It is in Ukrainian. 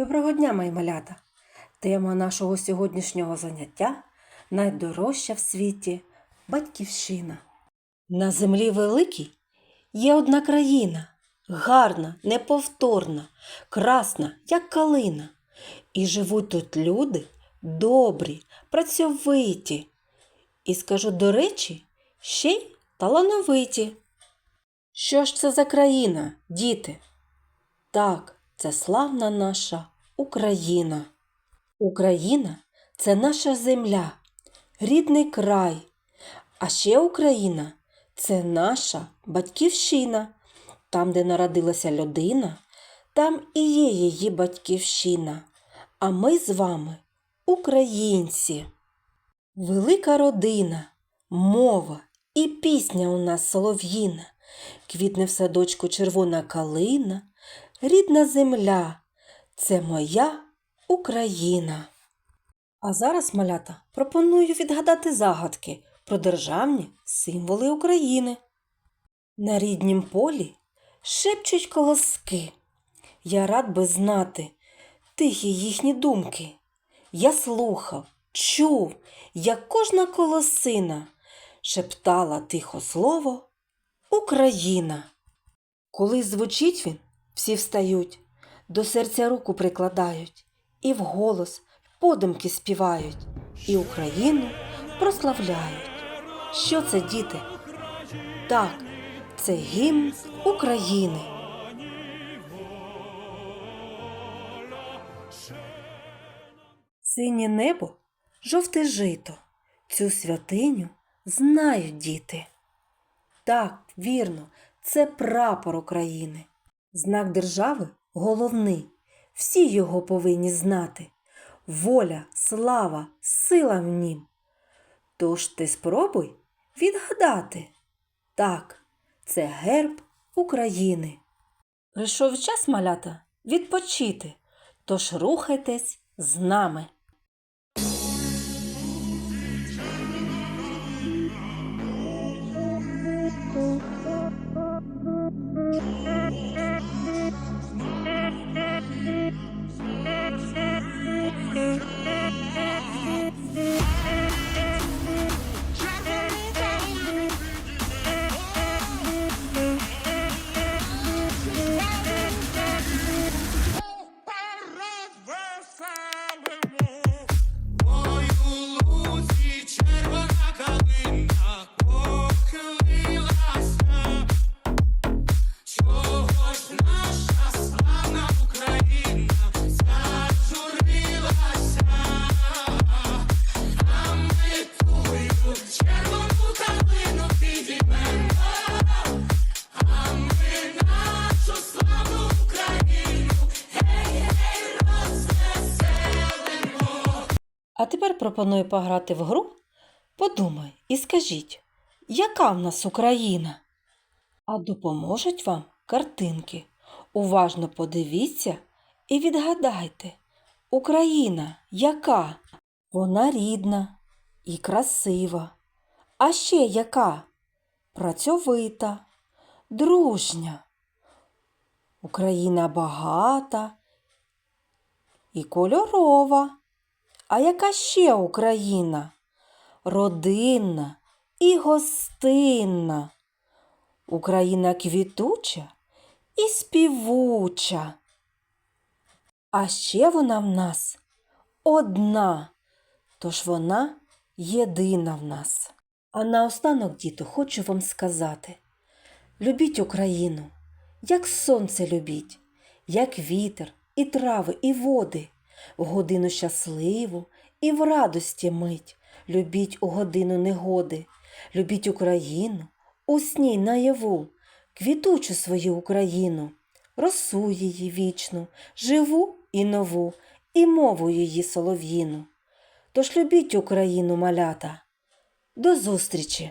Доброго дня, мої малята! Тема нашого сьогоднішнього заняття найдорожча в світі батьківщина. На землі великій є одна країна, гарна, неповторна, красна, як калина. І живуть тут люди добрі, працьовиті. І скажу, до речі, ще й талановиті. Що ж це за країна, діти? Так, це славна наша Україна. Україна це наша земля, рідний край. А ще Україна це наша батьківщина. Там, де народилася людина, там і є її батьківщина. А ми з вами українці. Велика родина, мова і пісня у нас солов'їна. Квітне в садочку червона калина, рідна земля це моя Україна. А зараз, малята, пропоную відгадати загадки про державні символи України. На ріднім полі шепчуть колоски. Я рад би знати тихі їхні думки. Я слухав, чув, як кожна колосина шептала тихо слово Україна. Коли звучить він, всі встають, до серця руку прикладають, і вголос подумки співають, і Україну прославляють. Що це, діти? Так, це гімн України. Синє небо, жовте жито. Цю святиню знають діти. Так, вірно, це прапор України. Знак держави головний. Всі його повинні знати. Воля, слава, сила в нім. Тож ти спробуй відгадати. Так, це герб України. Прийшов час малята відпочити, тож рухайтесь з нами. А тепер пропоную пограти в гру. Подумай і скажіть, яка в нас Україна? А допоможуть вам картинки. Уважно подивіться і відгадайте. Україна яка? Вона рідна і красива. А ще яка? Працьовита, дружня. Україна багата і кольорова. А яка ще Україна? Родинна і гостинна. Україна квітуча і співуча. А ще вона в нас одна, тож вона єдина в нас. А наостанок, діти, хочу вам сказати: любіть Україну, як сонце любіть, як вітер, і трави, і води, в годину щасливу і в радості мить. Любіть у годину негоди, любіть Україну, у сні наяву, квітучу свою Україну, росу її вічну, живу і нову, і мову її солов'їну. Тож любіть Україну, малята. До зустрічі!